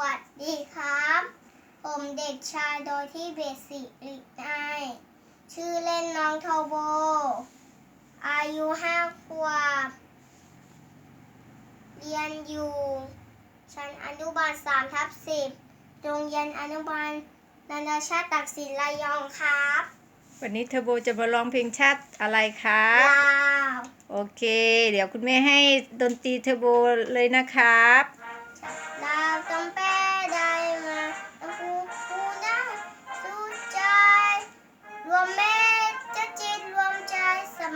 วัสดีครับ ผมเด็กชายโดยที่เบสสิรินายชื่อเล่นน้องโทโบ อายุห้าขวบ เรียนอยู่ ชั้นอนุบาลสามทับสิบโรงเรียนอนุบาลนานาชาติตักสินระยองครับ วันนี้เทอร์โบจะมาร้องเพลงชาติอะไรครัลบาว โอเค เดี๋ยวคุณแม่ให้ดนตรีเทอร์โบเลยนะครับ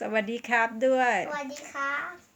สวัสดีครับด้วย สวัสดีครับ